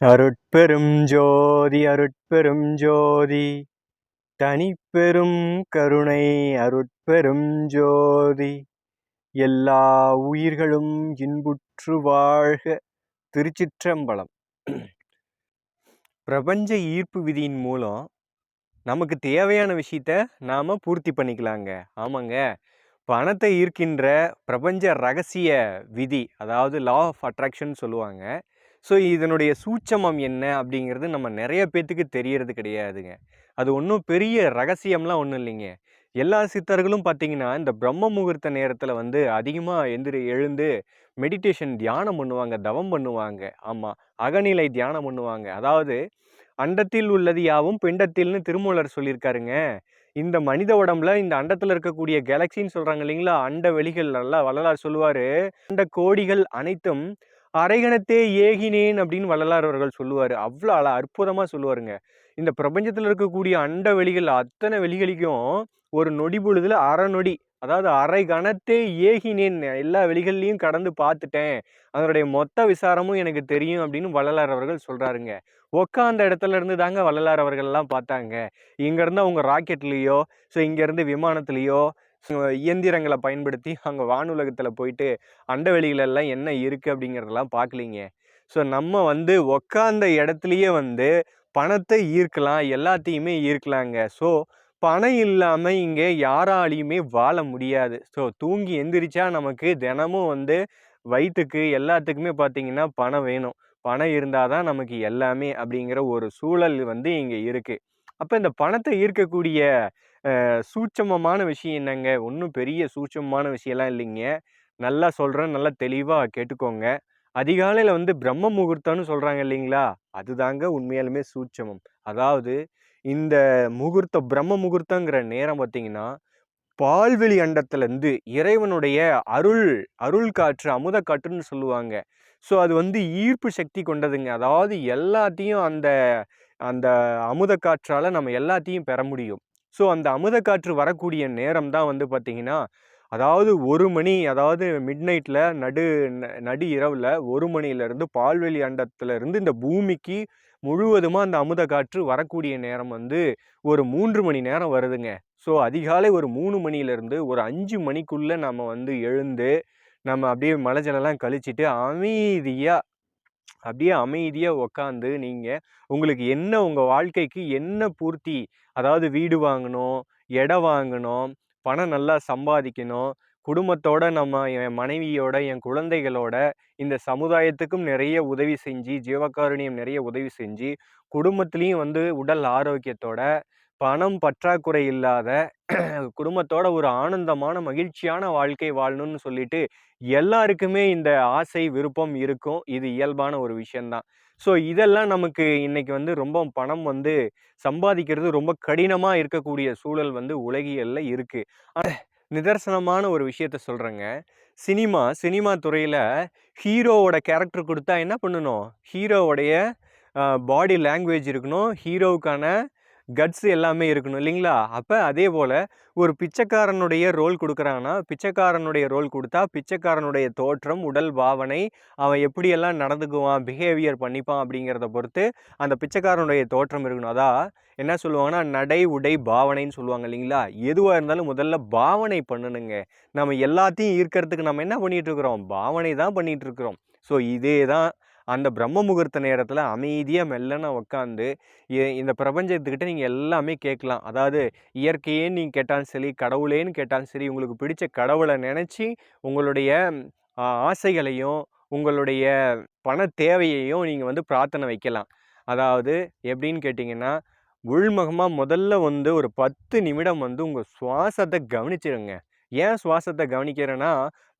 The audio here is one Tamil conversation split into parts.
அருட்பெரும் ஜோதி அருட்பெரும் ஜோதி. தனிப்பெரும் கருணை அருட்பெரும் ஜோதி. எல்லா உயிர்களும் இன்புற்று வாழ்க. திருச்சிற்றம்பலம். பிரபஞ்ச ஈர்ப்பு விதியின் மூலம் நமக்கு தேவையான விஷயத்த நாம் பூர்த்தி பண்ணிக்கலாங்க. ஆமாங்க. பணத்தை ஈர்க்கின்ற பிரபஞ்ச ரகசிய விதி அதாவது லா ஆஃப் அட்ராக்ஷன் சொல்லுவாங்க. ஸோ இதனுடைய சூட்சமம் என்ன அப்படிங்கிறது நம்ம நிறைய பேர்த்துக்கு தெரியறது கிடையாதுங்க. அது ஒன்றும் பெரிய ரகசியம்லாம் ஒன்றும் இல்லைங்க. எல்லா சித்தர்களும் பார்த்தீங்கன்னா இந்த பிரம்ம முகூர்த்த நேரத்தில் வந்து அதிகமாக எந்திரி எழுந்து மெடிடேஷன் தியானம் பண்ணுவாங்க தவம் பண்ணுவாங்க. ஆமாம் அகநிலை தியானம் பண்ணுவாங்க. அதாவது அண்டத்தில் உள்ளது யாவும் பிண்டத்தில்னு திருமூலர் சொல்லியிருக்காருங்க. இந்த மனித உடம்புல இந்த அண்டத்தில் இருக்கக்கூடிய கேலக்சின்னு சொல்கிறாங்க இல்லைங்களா? அண்ட வெளிகள் நல்லா வள்ளலார் சொல்லுவார். அண்ட கோடிகள் அனைத்தும் அரைகணத்தே ஏகினேன் அப்படின்னு வள்ளலார் அவர்கள் சொல்லுவார். அவ்வளோ அழ அற்புதமாக சொல்லுவாருங்க. இந்த பிரபஞ்சத்தில் இருக்கக்கூடிய அண்ட வெளிகள் அத்தனை வெளிகளுக்கும் ஒரு நொடி பொழுதுல அரை நொடி அதாவது அரை கணத்தே ஏகினேன். எல்லா வெளிகள்லையும் கடந்து பார்த்துட்டேன். அதனுடைய மொத்த விசாரமும் எனக்கு தெரியும் அப்படின்னு வள்ளலார் அவர்கள் சொல்கிறாருங்க உக்காந்த இடத்துல இருந்து தாங்க வள்ளலார் அவர்கள்லாம் பார்த்தாங்க. இங்கேருந்து அவங்க ராக்கெட்லேயோ ஸோ இங்கேருந்து விமானத்துலேயோ இயந்திரங்களை பயன்படுத்தி அங்கே வானுலகத்தில் போயிட்டு அண்டவெளிகளெல்லாம் என்ன இருக்குது அப்படிங்கிறதெல்லாம் பார்க்கலிங்க ஸோ நம்ம வந்து உக்காந்த இடத்துலையே வந்து பணத்தை ஈர்க்கலாம் எல்லாத்தையுமே ஈர்க்கலாங்க. ஸோ பணம் இல்லாமல் இங்கே யாராலையுமே வாழ முடியாது. ஸோ தூங்கி எந்திரிச்சா நமக்கு தினமும் வந்து வயிற்றுக்கு எல்லாத்துக்குமே பார்த்தீங்கன்னா பணம் வேணும். பணம் இருந்தால் தான் நமக்கு எல்லாமே அப்படிங்கிற ஒரு சூழல் வந்து இங்கே இருக்குது அப்போ இந்த பணத்தை ஈர்க்கக்கூடிய சூட்சமமான விஷயம் என்னங்க? ஒன்றும் பெரிய சூட்சமமான விஷயம்லாம் இல்லைங்க. நல்லா சொல்கிறேன் நல்லா தெளிவாக கேட்டுக்கோங்க. அதிகாலையில் வந்து பிரம்ம முகூர்த்தம்னு சொல்கிறாங்க இல்லைங்களா? அதுதாங்க உண்மையாலுமே சூட்சமம். அதாவது இந்த முகூர்த்த பிரம்ம முகூர்த்தங்கிற நேரம் பார்த்தீங்கன்னா பால்வெளி அண்டத்துலேருந்து இறைவனுடைய அருள் அருள் காற்று அமுத காற்றுன்னு சொல்லுவாங்க. ஸோ அது வந்து ஈர்ப்பு சக்தி கொண்டதுங்க. அதாவது எல்லாத்தையும் அந்த அந்த அமுத காற்றால் நம்ம எல்லாத்தையும் பெற முடியும். ஸோ அந்த அமுத காற்று வரக்கூடிய நேரம் தான் வந்து பார்த்திங்கன்னா அதாவது ஒரு மணி அதாவது மிட் நைட்டில் நடு நடு இரவில் ஒரு மணிலேருந்து பால்வெளி அண்டத்துலேருந்து இந்த பூமிக்கு முழுவதுமாக அந்த அமுத காற்று வரக்கூடிய நேரம் வந்து ஒரு மூன்று மணி நேரம் வருதுங்க. ஸோ அதிகாலை ஒரு மூணு மணிலேருந்து ஒரு அஞ்சு மணிக்குள்ளே நம்ம வந்து எழுந்து நம்ம அப்படியே மலைஜலெல்லாம் கழிச்சிட்டு அமைதியாக அப்படியே அமைதியாக உக்காந்து நீங்கள் உங்களுக்கு என்ன உங்கள் வாழ்க்கைக்கு என்ன பூர்த்தி? அதாவது வீடு வாங்கணும் இடம் வாங்கணும் பணம் நல்லா சம்பாதிக்கணும் குடும்பத்தோட நம்ம என் மனைவியோட என் குழந்தைகளோட இந்த சமுதாயத்துக்கும் நிறைய உதவி செஞ்சு ஜீவகாருண்யம் நிறைய உதவி செஞ்சு குடும்பத்துலேயும் வந்து உடல் ஆரோக்கியத்தோட பணம் பற்றாக்குறை இல்லாத குடும்பத்தோட ஒரு ஆனந்தமான மகிழ்ச்சியான வாழ்க்கை வாழணும்னு சொல்லிட்டு எல்லாருக்குமே இந்த ஆசை விருப்பம் இருக்கும். இது இயல்பான ஒரு விஷயந்தான். ஸோ இதெல்லாம் நமக்கு இன்னைக்கு வந்து ரொம்ப பணம் வந்து சம்பாதிக்கிறது ரொம்ப கடினமாக இருக்கக்கூடிய சூழல் வந்து உலகியல்ல ஆனால் நிதர்சனமான ஒரு விஷயத்த சொல்கிறேங்க சினிமா சினிமா துறையில் ஹீரோவோட கேரக்டர் கொடுத்தா என்ன பண்ணணும்? ஹீரோவோடைய பாடி லாங்குவேஜ் இருக்கணும். ஹீரோவுக்கான கட்ஸ் எல்லாமே இருக்கணும் இல்லைங்களா? அப்போ அதே போல் ஒரு பிச்சைக்காரனுடைய ரோல் கொடுக்குறாங்கன்னா பிச்சைக்காரனுடைய ரோல் கொடுத்தா பிச்சைக்காரனுடைய தோற்றம் உடல் பாவனை அவன் எப்படியெல்லாம் நடந்துக்குவான் பிஹேவியர் பண்ணிப்பான் அப்படிங்கிறத பொறுத்து அந்த பிச்சைக்காரனுடைய தோற்றம் இருக்கணும். அதான் என்ன சொல்லுவாங்கன்னா நடை உடை பாவனைன்னு சொல்லுவாங்க இல்லைங்களா? எதுவாக இருந்தாலும் முதல்ல பாவனை பண்ணணுங்க. நம்ம எல்லாத்தையும் ஈர்க்கிறதுக்கு நம்ம என்ன பண்ணிகிட்ருக்குறோம் பாவனை தான் பண்ணிகிட்ருக்குறோம் ஸோ இதே தான் அந்த பிரம்ம முகூர்த்த நேரத்தில் அமைதியாக மெல்லன உட்காந்து இந்த பிரபஞ்சத்துக்கிட்ட நீங்கள் எல்லாமே கேட்கலாம். அதாவது இயற்கையேன்னு நீங்கள் கேட்டாலும் சரி கடவுளேன்னு கேட்டாலும் சரி உங்களுக்கு பிடிச்ச கடவுளை நினச்சி உங்களுடைய ஆசைகளையும் உங்களுடைய பண தேவையையும் நீங்கள் வந்து பிரார்த்தனை வைக்கலாம். அதாவது எப்படின்னு கேட்டிங்கன்னா உள்முகமாக முதல்ல வந்து ஒரு பத்து நிமிடம் வந்து உங்கள் சுவாசத்தை கவனிச்சிடுங்க ஏன் சுவாசத்தை கவனிக்கிறேன்னா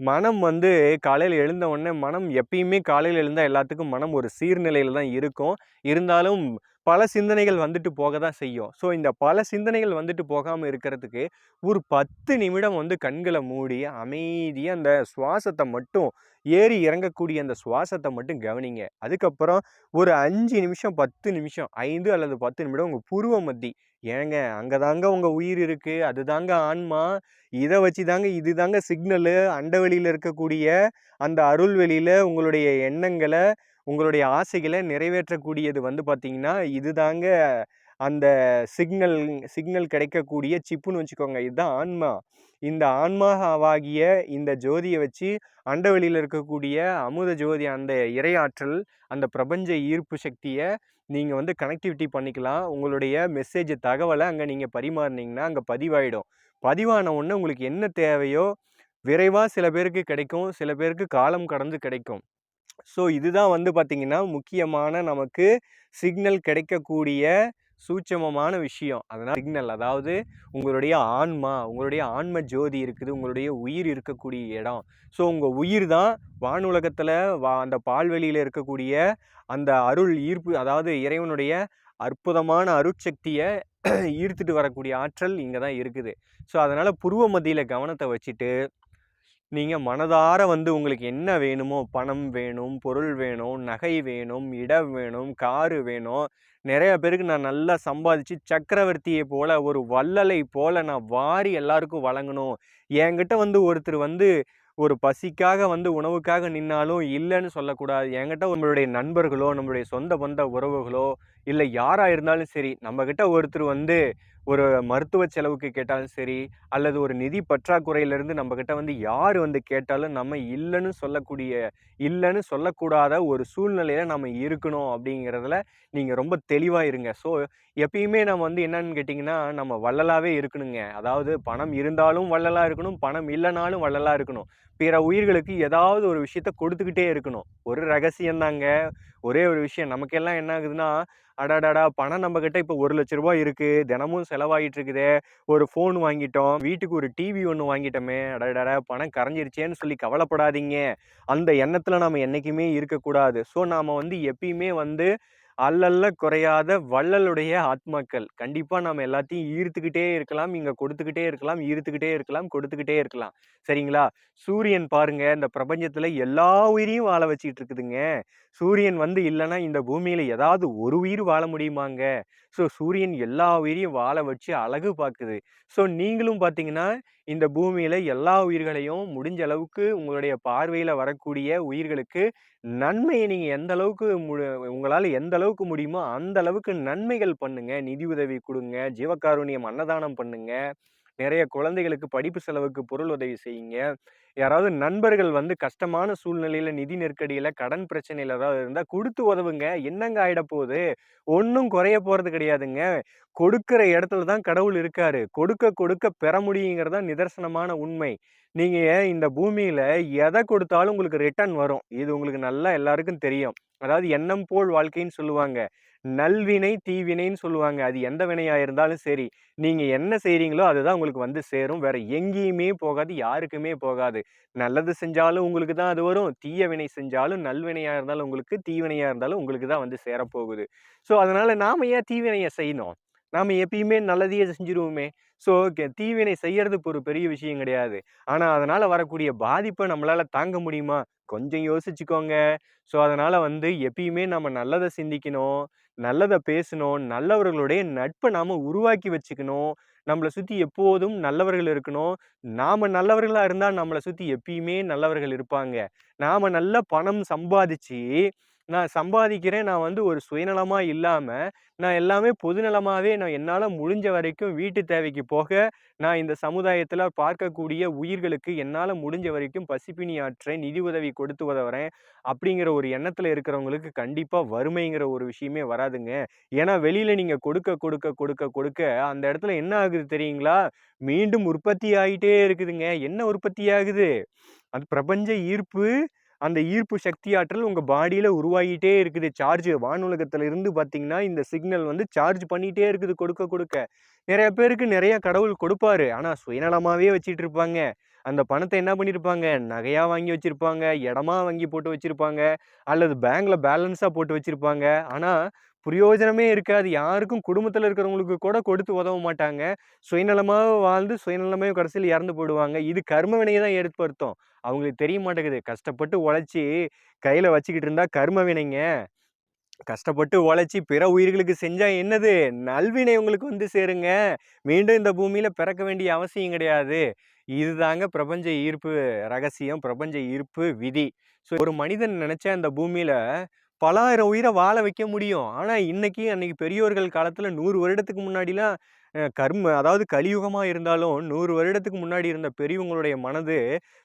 மனம் வந்து காலையில் எழுந்த உடனே மனம் எப்பயுமே காலையில் எழுந்தால் எல்லாத்துக்கும் மனம் ஒரு சீர்நிலையில் தான் இருக்கும். இருந்தாலும் பல சிந்தனைகள் வந்துட்டு போக தான் செய்யும். ஸோ இந்த பல சிந்தனைகள் வந்துட்டு போகாமல் இருக்கிறதுக்கு ஒரு பத்து நிமிடம் வந்து கண்களை மூடி அமைதியாக அந்த சுவாசத்தை மட்டும் ஏறி இறங்கக்கூடிய அந்த சுவாசத்தை மட்டும் கவனிங்க. அதுக்கப்புறம் ஒரு அஞ்சு நிமிஷம் பத்து நிமிஷம் ஐந்து அல்லது பத்து நிமிடம் உங்கள் புருவ மத்தி. ஏங்க அங்கே தாங்க உங்கள் உயிர் இருக்குது அது தாங்க ஆன்மா இதை வச்சு தாங்க இது தாங்க சிக்னலு அண்டவெளியில் இருக்கக்கூடிய அந்த அருள்வெளியில் உங்களுடைய எண்ணங்களை உங்களுடைய ஆசைகளை நிறைவேற்றக்கூடியது வந்து பார்த்தீங்கன்னா, இதுதாங்க அந்த சிக்னல் சிக்னல் கிடைக்கக்கூடிய சிப்புன்னு வச்சுக்கோங்க. இதுதான் ஆன்மா. இந்த ஆன்மாவாகிய இந்த ஜோதியை வச்சு அண்டவெளியில் இருக்கக்கூடிய அமுத ஜோதி அந்த இறையாற்றல், அந்த பிரபஞ்ச ஈர்ப்பு சக்தியை நீங்கள் வந்து கனெக்டிவிட்டி பண்ணிக்கலாம். உங்களுடைய மெசேஜ் தகவலை அங்கே நீங்கள் பரிமாறினீங்கன்னா அங்கே பதிவாயிடும். பதிவான உடனே உங்களுக்கு என்ன தேவையோ, விரைவாக சில பேருக்கு கிடைக்கும். சில பேருக்கு காலம் கடந்து கிடைக்கும். ஸோ இதுதான் வந்து பார்த்திங்கன்னா முக்கியமான நமக்கு சிக்னல் கிடைக்கக்கூடிய சூட்சமமான விஷயம். அதனால் சிக்னல் அதாவது உங்களுடைய ஆன்மா, உங்களுடைய ஆன்ம ஜோதி இருக்குது. உங்களுடைய உயிர் இருக்கக்கூடிய இடம். ஸோ உங்கள் உயிர் தான் வானுலகத்தில் வா அந்த பால்வெளியில் இருக்கக்கூடிய அந்த அருள் ஈர்ப்பு அதாவது இறைவனுடைய அற்புதமான அருட்சக்தியை ஈர்த்துட்டு வரக்கூடிய ஆற்றல் இங்கே தான் இருக்குது. ஸோ அதனால் புருவ மத்தியில் கவனத்தை வச்சுட்டு, நீங்கள் மனதார வந்து உங்களுக்கு என்ன வேணுமோ, பணம் வேணும், பொருள் வேணும், நகை வேணும், இடம் வேணும், காரு வேணும். நிறைய பேருக்கு நான் நல்லா சம்பாதிச்சு சக்கரவர்த்தியை போல் ஒரு வள்ளலை போல் நான் வாரி எல்லாருக்கும் வழங்கணும். என்கிட்ட வந்து ஒருத்தர் வந்து ஒரு பசிக்காக வந்து உணவுக்காக நின்னாலும் இல்லைன்னு சொல்லக்கூடாது. என்கிட்ட நம்மளுடைய நண்பர்களோ, நம்மளுடைய சொந்த பந்த உறவுகளோ, இல்லை யாராக இருந்தாலும் சரி, நம்மக்கிட்ட ஒருத்தர் வந்து ஒரு மருத்துவ செலவுக்கு கேட்டாலும் சரி, அல்லது ஒரு நிதி பற்றாக்குறையிலிருந்து நம்மக்கிட்ட வந்து யார் வந்து கேட்டாலும் நம்ம இல்லைன்னு சொல்லக்கூடிய இல்லைன்னு சொல்லக்கூடாத ஒரு சூழ்நிலையில நம்ம இருக்கணும் அப்படிங்கிறதுல நீங்கள் ரொம்ப தெளிவாக இருங்க. ஸோ எப்பயுமே நம்ம வந்து என்னன்னு கேட்டிங்கன்னா நம்ம வள்ளலாகவே இருக்கணுங்க. அதாவது பணம் இருந்தாலும் வள்ளலாக இருக்கணும், பணம் இல்லைனாலும் வள்ளலாக இருக்கணும். பிற உயிர்களுக்கு ஏதாவது ஒரு விஷயத்த கொடுத்துக்கிட்டே இருக்கணும். ஒரு ரகசியம் தாங்க. ஒரே ஒரு விஷயம் நமக்கெல்லாம் என்ன ஆகுதுன்னா, அடாடாடா பணம் நம்மகிட்ட இப்போ ஒரு லட்ச ரூபாய் இருக்கு. தினமும் செலவாயிட்டு இருக்குதே. ஒரு ஃபோன் வாங்கிட்டோம். வீட்டுக்கு ஒரு டிவி ஒன்று வாங்கிட்டோமே. அடாடாடா பணம் கரைஞ்சிருச்சேன்னு சொல்லி கவலைப்படாதீங்க. அந்த எண்ணத்தில் நம்ம என்றைக்குமே இருக்கக்கூடாது. ஸோ நாம் வந்து எப்பயுமே வந்து அல்லல்ல குறையாத வள்ளலுடைய ஆத்மாக்கள். கண்டிப்பா நம்ம எல்லாத்தையும் ஈர்த்துக்கிட்டே இருக்கலாம். இங்க கொடுத்துக்கிட்டே இருக்கலாம். ஈர்த்துக்கிட்டே இருக்கலாம். கொடுத்துக்கிட்டே இருக்கலாம். சரிங்களா? சூரியன் பாருங்க, இந்த பிரபஞ்சத்துல எல்லா உயிரையும் வாழ வச்சுக்கிட்டு இருக்குதுங்க. சூரியன் வந்து இல்லைன்னா இந்த பூமியில ஏதாவது ஒரு உயிர் வாழ முடியுமாங்க? ஸோ சூரியன் எல்லா உயிரையும் வாழ வச்சு அழகு பார்க்குது ஸோ நீங்களும் பார்த்தீங்கன்னா, இந்த பூமியில எல்லா உயிர்களையும் முடிஞ்ச அளவுக்கு உங்களுடைய பார்வையில வரக்கூடிய உயிர்களுக்கு நன்மையை நீங்க எந்த அளவுக்கு மு உங்களால எந்த அளவுக்கு முடியுமோ, அந்த அளவுக்கு நன்மைகள் பண்ணுங்க. நிதி உதவி கொடுங்க ஜீவகாருண்யம் அன்னதானம் பண்ணுங்க. நிறைய குழந்தைகளுக்கு படிப்பு செலவுக்கு பொருள் உதவி செய்யுங்க. யாராவது நண்பர்கள் வந்து கஷ்டமான சூழ்நிலையில் நிதி நெருக்கடியில் கடன் பிரச்சனையில் ஏதாவது இருந்தால் கொடுத்து உதவுங்க. என்னங்க ஆகிடப்போகுது ஒன்றும் குறைய போகிறது கிடையாதுங்க. கொடுக்கிற இடத்துல தான் கடவுள் இருக்காரு. கொடுக்க கொடுக்க பெற முடியுங்கிறது தான் நிதர்சனமான உண்மை. நீங்கள் இந்த பூமியில் எதை கொடுத்தாலும் உங்களுக்கு ரிட்டர்ன் வரும். இது உங்களுக்கு நல்லா எல்லாருக்கும் தெரியும். அதாவது எண்ணம் போல் வாழ்க்கைன்னு சொல்லுவாங்க. நல்வினை, தீவினைன்னு சொல்லுவாங்க. அது எந்த வினையாக இருந்தாலும் சரி. நீங்கள் என்ன செய்கிறீங்களோ அதுதான் உங்களுக்கு வந்து சேரும். வேற எங்கேயுமே போகாது. யாருக்குமே போகாது. நல்லது செஞ்சாலும் உங்களுக்கு தான் அது வரும். தீய வினை செஞ்சாலும் நல்வினையாக இருந்தாலும் உங்களுக்கு, தீவினையாக இருந்தாலும் உங்களுக்கு தான் வந்து சேரப்போகுது. ஸோ அதனால் நாம் ஏன் தீவினையை செய்யணும்? நாம் எப்பயுமே நல்லதையே செஞ்சுருவோமே. ஸோ ஓகே தீவினை செய்யறதுக்கு ஒரு பெரிய விஷயம் கிடையாது. ஆனால் அதனால் வரக்கூடிய பாதிப்பை நம்மளால் தாங்க முடியுமா? கொஞ்சம் யோசிச்சுக்கோங்க. ஸோ அதனால் வந்து எப்பயுமே நம்ம நல்லதை சிந்திக்கணும். நல்லதை பேசணும். நல்லவர்களுடைய நட்பை நாம் உருவாக்கி வச்சுக்கணும். நம்மளை சுற்றி எப்போதும் நல்லவர்கள் இருக்கணும். நாம் நல்லவர்களாக இருந்தால் நம்மளை சுற்றி எப்பயுமே நல்லவர்கள் இருப்பாங்க. நாம் நல்ல பணம் சம்பாதிச்சு, நான் சம்பாதிக்கிறேன். நான் வந்து ஒரு சுயநலமாக இல்லாமல் நான் எல்லாமே பொதுநலமாகவே நான் என்னால் முடிஞ்ச வரைக்கும் வீட்டு தேவைக்கு போக, நான் இந்த சமுதாயத்தில் பார்க்கக்கூடிய உயிர்களுக்கு என்னால் முடிஞ்ச வரைக்கும் பசிப்பினி ஆற்றேன். நிதி உதவி கொடுத்து உதவுறேன். அப்படிங்கிற ஒரு எண்ணத்தில் இருக்கிறவங்களுக்கு கண்டிப்பாக வறுமைங்கிற ஒரு விஷயமே வராதுங்க. ஏன்னா வெளியில் நீங்கள் கொடுக்க, கொடுக்க, கொடுக்க, கொடுக்க அந்த இடத்துல என்ன ஆகுது தெரியுங்களா? மீண்டும் உற்பத்தி ஆகிட்டே இருக்குதுங்க. என்ன உற்பத்தி ஆகுது? அது பிரபஞ்ச ஈர்ப்பு. அந்த ஈர்ப்பு சக்தி ஆற்றல் உங்கள் பாடியில் உருவாகிட்டே இருக்குது. சார்ஜ் வானுலகத்துல இருந்து பார்த்தீங்கன்னா, இந்த சிக்னல் வந்து சார்ஜ் பண்ணிகிட்டே இருக்குது கொடுக்க, கொடுக்க. நிறைய பேருக்கு நிறையா கடவுள் கொடுப்பாரு. ஆனால் சுயநலமாகவே வச்சுட்டு இருப்பாங்க. அந்த பணத்தை என்ன பண்ணியிருப்பாங்க? நகையாக வாங்கி வச்சுருப்பாங்க இடமா வாங்கி போட்டு வச்சுருப்பாங்க அல்லது பேங்க்கில் பேலன்ஸாக போட்டு வச்சுருப்பாங்க ஆனால் பிரயோஜனமே இருக்காது. யாருக்கும் குடும்பத்தில் இருக்கிறவங்களுக்கு கூட கொடுத்து உதவ மாட்டாங்க. சுயநலமாக வாழ்ந்து சுயநலமாக கடைசியில் இறந்து போயிடுவாங்க. இது கர்ம வினையை தான் ஏற்படுத்தும். அவங்களுக்கு தெரிய மாட்டேங்குது. கஷ்டப்பட்டு உழைச்சி கையில் வச்சுக்கிட்டு இருந்தால் கர்ம வினைங்க. கஷ்டப்பட்டு உழைச்சி பிற உயிர்களுக்கு செஞ்சால் என்னது? நல்வினை உங்களுக்கு வந்து சேருங்க. மீண்டும் இந்த பூமியில் பிறக்க வேண்டிய அவசியம் கிடையாது. இதுதாங்க பிரபஞ்ச ஈர்ப்பு ரகசியம். பிரபஞ்ச ஈர்ப்பு விதி. ஸோ ஒரு மனிதன் நினச்சா இந்த பூமியில் பலாயிரம் உயிரை வாழ வைக்க முடியும். ஆனால் இன்னைக்கு அன்றைக்கி பெரியோர்கள் காலத்தில் நூறு வருடத்துக்கு முன்னாடிலாம் கர்ம அதாவது கலியுகமாக இருந்தாலும் நூறு வருடத்துக்கு முன்னாடி இருந்த பெரியவங்களுடைய மனது,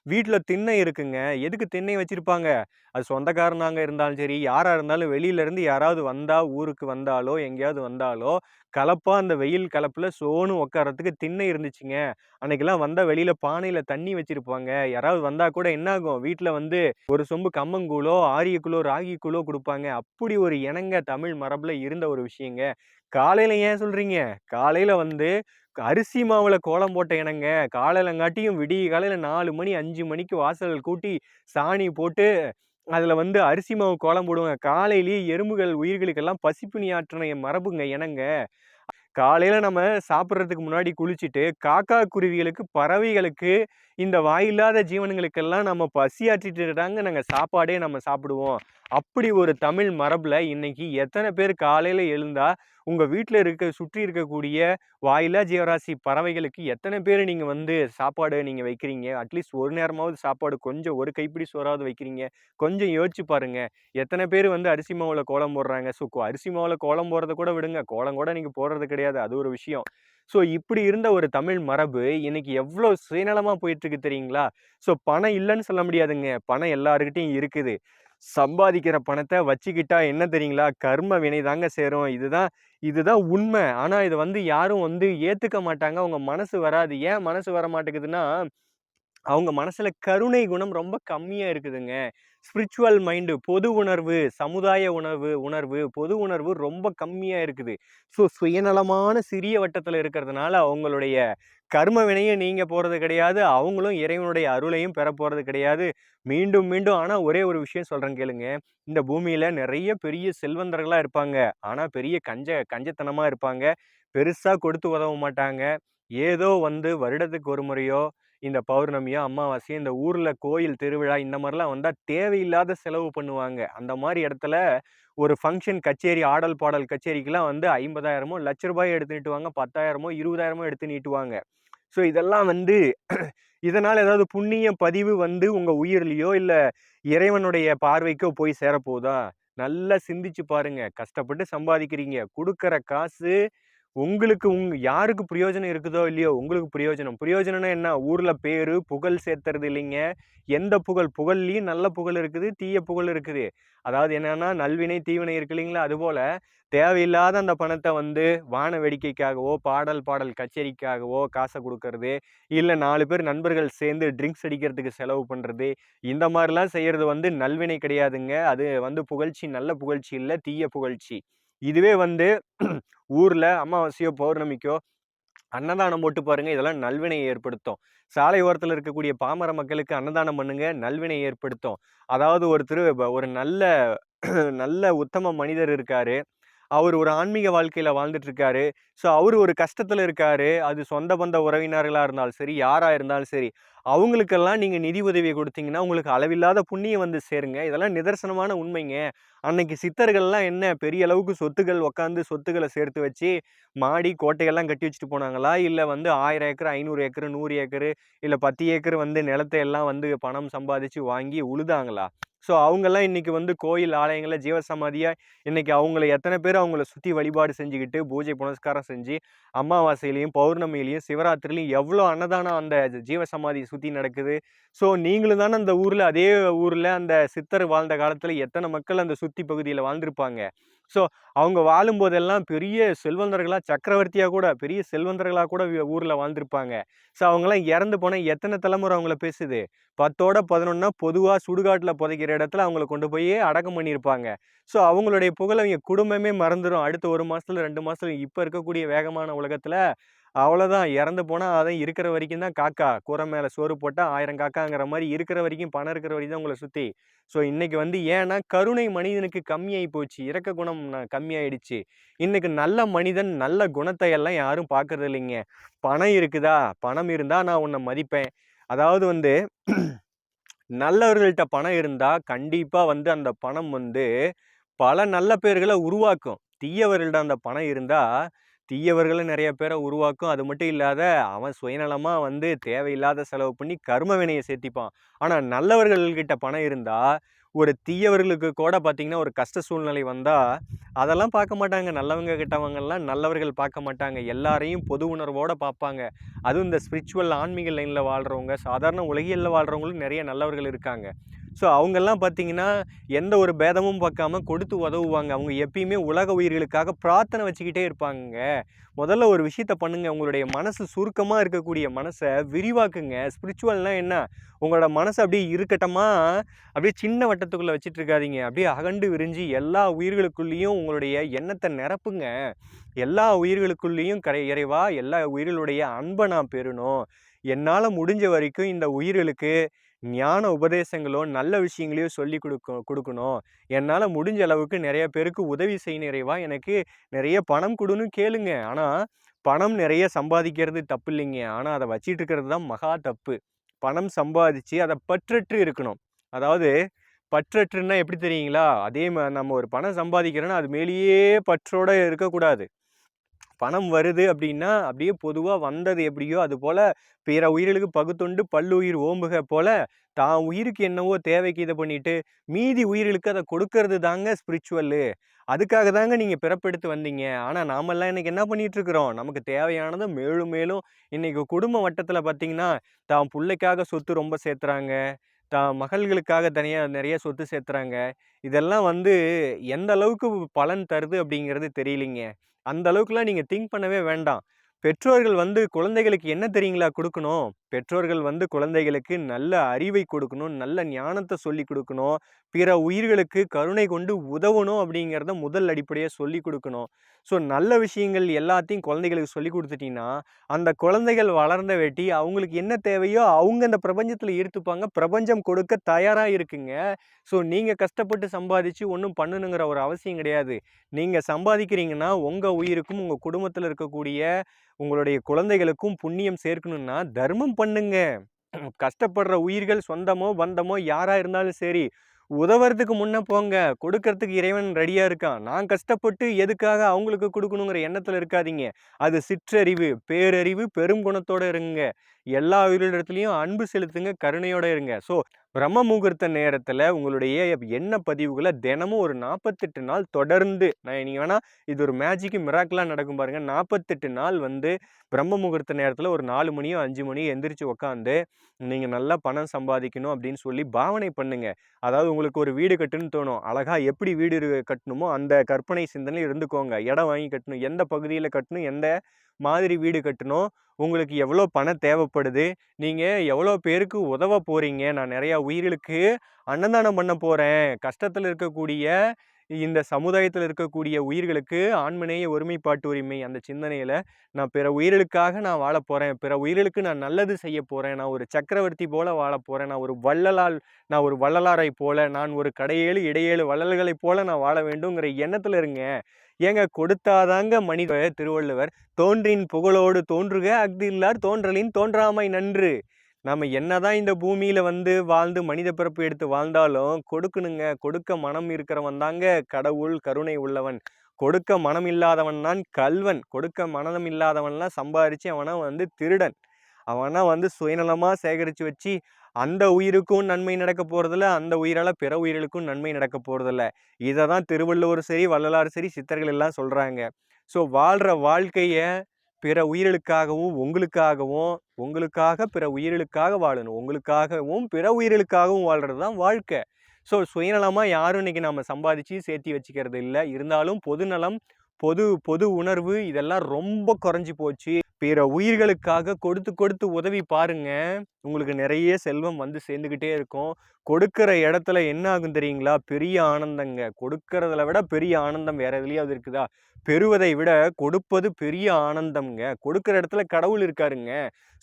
வீட்டில் திண்ணை இருக்குங்க. எதுக்கு திண்ணை வச்சுருப்பாங்க அது சொந்தக்காரனாங்க இருந்தாலும் சரி, யாராக இருந்தாலும் வெளியிலேருந்து யாராவது வந்தால் ஊருக்கு வந்தாலோ, எங்கேயாவது வந்தாலோ, கலப்பாக அந்த வெயில் கலப்பில் சோனு உட்கார்றதுக்கு திண்ணை இருந்துச்சுங்க. அன்னைக்கெல்லாம் வந்தால் வெளியில் பானையில் தண்ணி வச்சுருப்பாங்க யாராவது வந்தால் கூட என்னாகும் வீட்டில் வந்து ஒரு சொம்பு கம்மங்கூழோ, ஆரியக்குள்ளோ ராகி குழோ கொடுப்பாங்க அப்படி ஒரு இணங்க தமிழ் மரபில் இருந்த ஒரு விஷயங்க. காலையில் ஏன் சொல்கிறீங்க காலையில் வந்து அரிசி மாவில் கோலம் போட்ட இனங்க. காலையிலங்காட்டியும் விடிய காலையில் நாலு மணி, அஞ்சு மணிக்கு வாசல் கூட்டி, சாணி போட்டு, அதில் வந்து அரிசி மாவு கோலம் போடுவாங்க. காலையிலேயே எறும்புகள், உயிர்களுக்கெல்லாம் பசிப்பினி ஆற்றின மரபுங்க இனங்க. காலையில் நம்ம சாப்பிட்றதுக்கு முன்னாடி குளிச்சுட்டு, காக்கா, குருவிகளுக்கு, பறவைகளுக்கு, இந்த வாயில்லாத ஜீவனங்களுக்கெல்லாம் நம்ம பசியாற்றிட்டு தாங்க நாங்கள் சாப்பாடே நம்ம சாப்பிடுவோம். அப்படி ஒரு தமிழ் மரபில் இன்னைக்கு எத்தனை பேர் காலையில் எழுந்தால் உங்கள் வீட்டில் இருக்க சுற்றி இருக்கக்கூடிய வாயிலா ஜீவராசி பறவைகளுக்கு எத்தனை பேர் நீங்கள் வந்து சாப்பாடு நீங்கள் வைக்கிறீங்க? அட்லீஸ்ட் ஒரு நேரமாவது சாப்பாடு கொஞ்சம் ஒரு கைப்பிடி சோறாவது வைக்கிறீங்க. கொஞ்சம் யோசிச்சு பாருங்கள் எத்தனை பேர் வந்து அரிசி மாவில் கோலம் போடுறாங்க. ஸோ அரிசி மாவில் கோலம் போடுறத கூட விடுங்க. கோலம் கூட நீங்கள் போடுறது கிடையாது. அது ஒரு விஷயம். ஸோ இப்படி இருந்த ஒரு தமிழ் மரபு இன்னைக்கு எவ்வளோ சுயநலமாக போயிட்டுருக்கு தெரியுங்களா? ஸோ பணம் இல்லைன்னு சொல்ல முடியாதுங்க. பணம் எல்லாருக்கிட்டையும் இருக்குது. சம்பாதிக்கிற பணத்தை வச்சுக்கிட்டா என்ன தெரியுங்களா? கர்ம வினை தாங்க சேரும். இதுதான் இதுதான் உண்மை ஆனால் இதை வந்து யாரும் வந்து ஏற்றுக்க மாட்டாங்க. அவங்க மனசு வராது. ஏன் மனசு வரமாட்டேங்குதுன்னா, அவங்க மனசில் கருணை குணம் ரொம்ப கம்மியாக இருக்குதுங்க. ஸ்பிரிச்சுவல் மைண்டு பொது உணர்வு, சமுதாய உணர்வு உணர்வு, பொது உணர்வு ரொம்ப கம்மியாக இருக்குது. ஸோ சுயநலமான சிறிய வட்டத்தில் இருக்கிறதுனால அவங்களுடைய கர்ம வினையை நீங்க போறது கிடையாது. அவங்களும் இறைவனுடைய அருளையும் பெற போறது கிடையாது. மீண்டும் மீண்டும் ஆனா ஒரே ஒரு விஷயம் சொல்றேன் கேளுங்க. இந்த பூமியில நிறைய பெரிய செல்வந்தர்களா இருப்பாங்க. ஆனா பெரிய கஞ்ச கஞ்சத்தனமா இருப்பாங்க. பெருசா கொடுத்து உதவ மாட்டாங்க. ஏதோ வந்து வருடத்துக்கு ஒரு முறையோ, இந்த பௌர்ணமியோ, அமாவாசையோ இந்த ஊர்ல கோயில் திருவிழா இந்த மாதிரிலாம் வந்தா தேவையில்லாத செலவு பண்ணுவாங்க. அந்த மாதிரி இடத்துல ஒரு ஃபங்க்ஷன் கச்சேரி, ஆடல், பாடல் கச்சேரிக்கெல்லாம் வந்து 50,000மோ, லட்ச ரூபாயோ எடுத்து நீட்டுவாங்க. 10,000மோ, 20,000மோ எடுத்து நீட்டுவாங்க. ஸோ இதெல்லாம் வந்து இதனால் ஏதாவது புண்ணிய பதிவு வந்து உங்கள் உயிர்லையோ இல்லை இறைவனுடைய பார்வைக்கோ போய் சேரப்போதா? நல்லா சிந்திச்சு பாருங்க. கஷ்டப்பட்டு சம்பாதிக்கிறீங்க. கொடுக்குற காசு உங்களுக்கு உங் யாருக்கு பிரயோஜனம் இருக்குதோ இல்லையோ, உங்களுக்கு பிரயோஜனம். பிரயோஜனம்னா என்ன? ஊரில் பேர் புகழ் சேர்த்துறது இல்லைங்க. எந்த புகழ்? புகழ்லையும் நல்ல புகழ் இருக்குது, தீய புகழ் இருக்குது. அதாவது என்னென்னா நல்வினை, தீவினை இருக்கு இல்லைங்களா? அதுபோல் தேவையில்லாத அந்த பணத்தை வந்து வான வேடிக்கைக்காகவோ, பாடல், பாடல் கச்சேரிக்காகவோ காசை கொடுக்கறது இல்லை நாலு பேர் நண்பர்கள் சேர்ந்து ட்ரிங்க்ஸ் அடிக்கிறதுக்கு செலவு பண்ணுறது இந்த மாதிரிலாம் செய்கிறது வந்து நல்வினை கிடையாதுங்க. அது வந்து புகழ்ச்சி நல்ல புகழ்ச்சி இல்லை தீய புகழ்ச்சி. இதுவே வந்து ஊரில் அமாவாசையோ, பௌர்ணமிக்கோ அன்னதானம் போட்டு பாருங்கள் இதெல்லாம் நல்வினையை ஏற்படுத்தும். சாலை ஓரத்தில் இருக்கக்கூடிய பாமர மக்களுக்கு அன்னதானம் பண்ணுங்க. நல்வினை ஏற்படுத்தும். அதாவது ஒருத்தர் ஒரு நல்ல நல்ல உத்தம மனிதர் இருக்காரு. அவர் ஒரு ஆன்மீக வாழ்க்கையில் வாழ்ந்துட்டுருக்காரு ஸோ அவர் ஒரு கஷ்டத்தில் இருக்காரு. அது சொந்த பந்த உறவினர்களாக இருந்தாலும் சரி, யாராக இருந்தாலும் சரி. அவங்களுக்கெல்லாம் நீங்கள் நிதி உதவி கொடுத்தீங்கன்னா உங்களுக்கு அளவில்லாத புண்ணியம் வந்து சேருங்க. இதெல்லாம் நிதர்சனமான உண்மைங்க. அன்னைக்கு சித்தர்கள்லாம் என்ன பெரிய அளவுக்கு சொத்துக்கள் உட்காந்து சொத்துக்களை சேர்த்து வச்சு, மாடி, கோட்டையெல்லாம் கட்டி வச்சுட்டு போனாங்களா? இல்லை வந்து ஆயிரம் ஏக்கர், ஐநூறு ஏக்கர், 100 ஏக்கரு, இல்லை பத்து ஏக்கர் வந்து நிலத்த எல்லாம் வந்து பணம் சம்பாதிச்சு வாங்கி உழுதாங்களா? ஸோ அவங்கெல்லாம் இன்றைக்கி வந்து கோயில் ஆலயங்களில் ஜீவசமாதியாக இன்றைக்கி அவங்கள எத்தனை பேர் அவங்கள சுற்றி வழிபாடு செஞ்சுக்கிட்டு, பூஜை புனஸ்காரம் செஞ்சு, அமாவாசையிலையும் பௌர்ணமியிலையும் சிவராத்திரிலையும் எவ்வளோ அன்னதானம் அந்த ஜீவசமாதிய சுற்றி நடக்குது. ஸோ நீங்களும் தானே அந்த ஊரில் அதே ஊரில் அந்த சித்தர் வாழ்ந்த காலத்தில் எத்தனை மக்கள் அந்த சுற்றி பகுதியில் வாழ்ந்திருப்பாங்க. ஸோ அவங்க வாழும்போதெல்லாம் பெரிய செல்வந்தர்களாக சக்கரவர்த்தியாக கூட பெரிய செல்வந்தர்களாக கூட ஊரில் வாழ்ந்திருப்பாங்க. ஸோ அவங்களாம் இறந்து போனால் எத்தனை தலைமுறை அவங்கள பேசுது? பத்தோட பதினொன்னா பொதுவாக சுடுகாட்டில் புதைக்கிற இடத்துல அவங்கள கொண்டு போய் அடக்கம் பண்ணியிருப்பாங்க. ஸோ அவங்களுடைய புகழ் அவங்க குடும்பமே மறந்துடும் அடுத்த ஒரு மாதத்துல ரெண்டு மாதத்துல இப்போ இருக்கக்கூடிய வேகமான உலகத்தில் அவ்வளோதான் இறந்து போனால் அதான் இருக்கிற வரைக்கும் தான் காக்கா. கூரை மேலே சோறு போட்டால் ஆயிரம் காக்காங்கிற மாதிரி இருக்கிற வரைக்கும் பணம் இருக்கிற வரைக்கும் தான் உங்களை சுற்றி ஸோ இன்றைக்கி வந்து ஏன்னா, கருணை மனிதனுக்கு கம்மியாகி போச்சு. இறக்க குணம் கம்மியாயிடுச்சு. இன்றைக்கு நல்ல மனிதன், நல்ல குணத்தை எல்லாம் யாரும் பார்க்கறது இல்லைங்க. பணம் இருக்குதா? பணம் இருந்தால் நான் உன்னை மதிப்பேன். அதாவது வந்து நல்லவர்கள்ட்ட பணம் இருந்தால் கண்டிப்பாக வந்து அந்த பணம் வந்து பல நல்ல பேர்களை உருவாக்கும். தீயவர்கள்ட்ட அந்த பணம் இருந்தால் தீயவர்களும் நிறைய பேரை உருவாக்கும். அது மட்டும் இல்லாத, அவன் சுயநலமா வந்து தேவையில்லாத செலவு பண்ணி கர்ம வினையை சேர்த்திப்பான். ஆனா நல்லவர்கள்கிட்ட பணம் இருந்தா, ஒரு தீயவர்களுக்கு கூட பார்த்தீங்கன்னா ஒரு கஷ்ட சூழ்நிலை வந்தால் அதெல்லாம் பார்க்க மாட்டாங்க நல்லவங்க கிட்டவங்கெல்லாம் நல்லவர்கள் பார்க்க மாட்டாங்க எல்லாரையும் பொது உணர்வோடு பார்ப்பாங்க அதுவும் இந்த ஸ்பிரிச்சுவல் ஆன்மீக லைனில் வாழ்கிறவங்க சாதாரண உலகியலில் வாழ்கிறவங்களும் நிறைய நல்லவர்கள் இருக்காங்க ஸோ அவங்கெல்லாம் பார்த்தீங்கன்னா எந்த ஒரு பேதமும் பார்க்காம கொடுத்து உதவுவாங்க. அவங்க எப்பயுமே உலக உயிர்களுக்காக பிரார்த்தனை வச்சுக்கிட்டே இருப்பாங்க முதல்ல ஒரு விஷயத்த பண்ணுங்க. உங்களுடைய மனசு சுருக்கமாக இருக்கக்கூடிய மனசை விரிவாக்குங்க. ஸ்பிரிச்சுவல்னால் என்ன? உங்களோட மனசு அப்படியே இருக்கட்டமா? அப்படியே சின்ன வட்டத்துக்குள்ளே வச்சுட்டு இருக்காதிங்க அப்படியே அகண்டு விரிஞ்சு எல்லா உயிர்களுக்குள்ளேயும் உங்களுடைய எண்ணத்தை நிரப்புங்க. எல்லா உயிர்களுக்குள்ளேயும் கரை இறைவா எல்லா உயிர்களுடைய அன்பை நான் பெறணும். என்னால் முடிஞ்ச வரைக்கும் இந்த உயிர்களுக்கு ஞான உபதேசங்களோ நல்ல விஷயங்களையோ சொல்லி கொடுக்க கொடுக்கணும். என்னால் முடிஞ்ச அளவுக்கு நிறைய பேருக்கு உதவி செய்ய நிறைவா எனக்கு நிறைய பணம் கொடுன்னு கேளுங்க. ஆனால் பணம் நிறைய சம்பாதிக்கிறது தப்பு இல்லைங்க. ஆனால் அதை வச்சிட்டு இருக்கிறது தான் மகா தப்பு. பணம் சம்பாதிச்சு அதை பற்றற்று இருக்கணும். அதாவது பற்றற்றுன்னா எப்படி தெரியுங்களா? அதே நம்ம ஒரு பணம் சம்பாதிக்கிறோன்னா அது மேலேயே பற்றோடு இருக்கக்கூடாது. பணம் வருது அப்படின்னா அப்படியே பொதுவாக வந்தது எப்படியோ அது போல் பிற உயிர்களுக்கு பகுத்துண்டு பல்லுயிர் ஓம்புக போல் தான் உயிருக்கு என்னவோ தேவைக்கு இதை பண்ணிட்டு மீதி உயிர்களுக்கு அதை கொடுக்கறது தாங்க ஸ்பிரிச்சுவல்லு அதுக்காக தாங்க நீங்கள் பிறப்பெடுத்து வந்தீங்க. ஆனால் நாமெல்லாம் இன்னைக்கு என்ன பண்ணிகிட்ருக்குறோம் நமக்கு தேவையானதை மேலும் மேலும் இன்றைக்கி குடும்ப வட்டத்தில் பார்த்தீங்கன்னா தான் பிள்ளைக்காக சொத்து ரொம்ப சேர்த்துறாங்க. தான் மகள்களுக்காக தனியாக நிறைய சொத்து சேர்த்துறாங்க. இதெல்லாம் வந்து எந்த அளவுக்கு பலன் தருது அப்படிங்கிறது தெரியலிங்க. அந்த அளவுக்குலாம் நீங்கள் திங்க் பண்ணவே வேண்டாம். பெற்றோர்கள் வந்து குழந்தைகளுக்கு என்ன தெரியுங்களா கொடுக்கணும்? பெற்றோர்கள் வந்து குழந்தைகளுக்கு நல்ல அறிவை கொடுக்கணும் நல்ல ஞானத்தை சொல்லி கொடுக்கணும். பிற உயிர்களுக்கு கருணை கொண்டு உதவணும் அப்படிங்கிறத முதல் அடிப்படையாக சொல்லி கொடுக்கணும். ஸோ நல்ல விஷயங்கள் எல்லாத்தையும் குழந்தைகளுக்கு சொல்லி கொடுத்துட்டீங்கன்னா அந்த குழந்தைகள் வளர்ந்த வேட்டி அவங்களுக்கு என்ன தேவையோ அவங்க அந்த பிரபஞ்சத்தில் ஈர்த்துப்பாங்க. பிரபஞ்சம் கொடுக்க தயாராக இருக்குங்க. ஸோ நீங்கள் கஷ்டப்பட்டு சம்பாதிச்சு ஒன்றும் பண்ணணுங்கிற ஒரு அவசியம் கிடையாது. நீங்கள் சம்பாதிக்கிறீங்கன்னா உங்கள் உயிருக்கும் உங்கள் குடும்பத்தில் இருக்கக்கூடிய உங்களுடைய குழந்தைகளுக்கும் புண்ணியம் சேர்க்கணும்னா தர்மம் பண்ணுங்க. கஷ்டப்படுற உயிர்கள் சொந்தமோ பந்தமோ யாராக இருந்தாலும் சரி உதவுறதுக்கு முன்ன போங்க. கொடுக்கறதுக்கு இறைவன் ரெடியாக இருக்கான். நான் கஷ்டப்பட்டு எதுக்காக அவங்களுக்கு கொடுக்கணுங்கிற எண்ணத்தில் இருக்காதீங்க. அது சிற்றறிவு பேரறிவு பெரும் குணத்தோடு இருங்க. எல்லா உயிரிடத்துலையும் அன்பு செலுத்துங்க கருணையோட இருங்க. ஸோ பிரம்ம முகூர்த்த நேரத்தில் உங்களுடைய எண்ண பதிவுகளை தினமும் ஒரு நாற்பத்தெட்டு நாள் தொடர்ந்து நான் நீங்கள் வேணால் இது ஒரு மேஜிக்கு மிராக்கெலாம் நடக்கும் பாருங்கள் நாற்பத்தெட்டு நாள் வந்து பிரம்ம முகூர்த்த நேரத்தில் ஒரு நாலு மணியோ அஞ்சு மணியோ எந்திரிச்சு உக்காந்து நீங்கள் நல்லா பணம் சம்பாதிக்கணும் அப்படின்னு சொல்லி பாவனை பண்ணுங்கள் அதாவது உங்களுக்கு ஒரு வீடு கட்டுன்னு தோணும். அழகாக எப்படி வீடு கட்டணுமோ அந்த கற்பனை சிந்தனையில் இருந்துக்கோங்க. இடம் வாங்கி கட்டணும். எந்த பகுதியில் கட்டணும்? எந்த மாதிரி வீடு கட்டணும்? உங்களுக்கு எவ்வளோ பணம் தேவைப்படுது? நீங்கள் எவ்வளோ பேருக்கு உதவ போகிறீங்க நான் நிறையா உயிர்களுக்கு அன்னதானம் பண்ண போகிறேன் கஷ்டத்தில் இருக்கக்கூடிய இந்த சமுதாயத்தில் இருக்கக்கூடிய உயிர்களுக்கு ஆண்மனேய ஒருமைப்பாட்டு உரிமை அந்த சிந்தனையில் நான் பிற உயிர்களுக்காக நான் வாழ போகிறேன் பிற உயிர்களுக்கு நான் நல்லது செய்ய போகிறேன் நான் ஒரு சக்கரவர்த்தி போல வாழ போகிறேன் நான் ஒரு வள்ளலால் நான் ஒரு வள்ளலாரை போல நான் ஒரு கடையேழு இடையேழு வள்ளல்களைப் போல நான் வாழ வேண்டுங்கிற எண்ணத்தில் இருங்க ஏங்க கொடுத்தாதாங்க மனித திருவள்ளுவர். தோன்றின் புகழோடு தோன்றுக அஃது இல்லார் தோன்றலின் தோன்றாமை நன்று. நம்ம என்னதான் இந்த பூமியில வந்து வாழ்ந்து மனித பிறப்பு எடுத்து வாழ்ந்தாலும் கொடுக்கணுங்க. கொடுக்க மனம் இருக்கிறவன் தாங்க கடவுள் கருணை உள்ளவன். கொடுக்க மனம் இல்லாதவன் தான் கல்வன். கொடுக்க மனதம் இல்லாதவன்லாம் சம்பாரிச்சு அவனா வந்து திருடன். அவனா வந்து சுயநலமா சேகரித்து வச்சு அந்த உயிருக்கும் நன்மை நடக்க போகிறதில்ல அந்த உயிரால் பிற உயிர்களுக்கும் நன்மை நடக்க போகிறதில்ல இதை தான் திருவள்ளுவர் சரி வள்ளலார் சரி சித்தர்கள் எல்லாம் சொல்கிறாங்க ஸோ வாழ்கிற வாழ்க்கையை பிற உயிர்களுக்காகவும் உங்களுக்காகவும் உங்களுக்காக பிற உயிர்களுக்காக வாழணும். உங்களுக்காகவும் பிற உயிர்களுக்காகவும் வாழ்கிறது தான் வாழ்க்கை. ஸோ சுயநலமாக யாரும் இன்றைக்கி நம்ம சம்பாதிச்சு சேர்த்தி வச்சுக்கிறது இல்லை. இருந்தாலும் பொதுநலம் பொது பொது உணர்வு இதெல்லாம் ரொம்ப குறைஞ்சி போச்சு. பிற உயிர்களுக்காக கொடுத்து கொடுத்து உதவி பாருங்க. உங்களுக்கு நிறைய செல்வம் வந்து சேர்ந்துக்கிட்டே இருக்கும். கொடுக்குற இடத்துல என்ன ஆகும் தெரியுங்களா? பெரிய ஆனந்தங்க. கொடுக்கறதுல விட பெரிய ஆனந்தம் வேற எதுலையாவது இருக்குதா? பெறுவதை விட கொடுப்பது பெரிய ஆனந்தம்ங்க. கொடுக்குற இடத்துல கடவுள் இருக்காருங்க.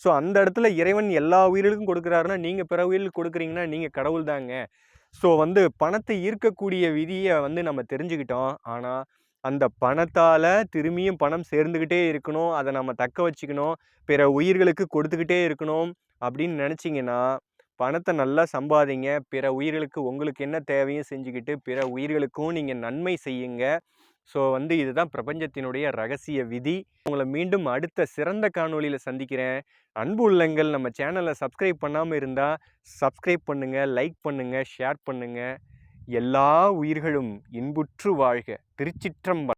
ஸோ அந்த இடத்துல இறைவன் எல்லா உயிர்களுக்கும் கொடுக்குறாருன்னா நீங்கள் பிற உயிர்களுக்கு கொடுக்குறீங்கன்னா நீங்கள் கடவுள் தாங்க ஸோ வந்து பணத்தை ஈர்க்கக்கூடிய விதியை வந்து நம்ம தெரிஞ்சுக்கிட்டோம். ஆனால் அந்த பணத்தால் திரும்பியும் பணம் சேர்ந்துக்கிட்டே இருக்கணும். அதை நம்ம தக்க வச்சுக்கணும். பிற உயிர்களுக்கு கொடுத்துக்கிட்டே இருக்கணும் அப்படின்னு நினச்சிங்கன்னா பணத்தை நல்லா சம்பாதிங்க. பிற உயிர்களுக்கு உங்களுக்கு என்ன தேவையும் செஞ்சுக்கிட்டு பிற உயிர்களுக்கும் நீங்கள் நன்மை செய்யுங்க. ஸோ வந்து இதுதான் பிரபஞ்சத்தினுடைய ரகசிய விதி. உங்களை மீண்டும் அடுத்த சிறந்த காணொலியில் சந்திக்கிறேன். அன்பு உள்ளங்கள் நம்ம சேனலை சப்ஸ்கிரைப் பண்ணாமல் இருந்தால் சப்ஸ்கிரைப் பண்ணுங்கள் லைக் பண்ணுங்கள் ஷேர் பண்ணுங்கள் எல்லா உயிர்களும் இன்புற்று வாழ்க. திருச்சிற்றம்பலம்.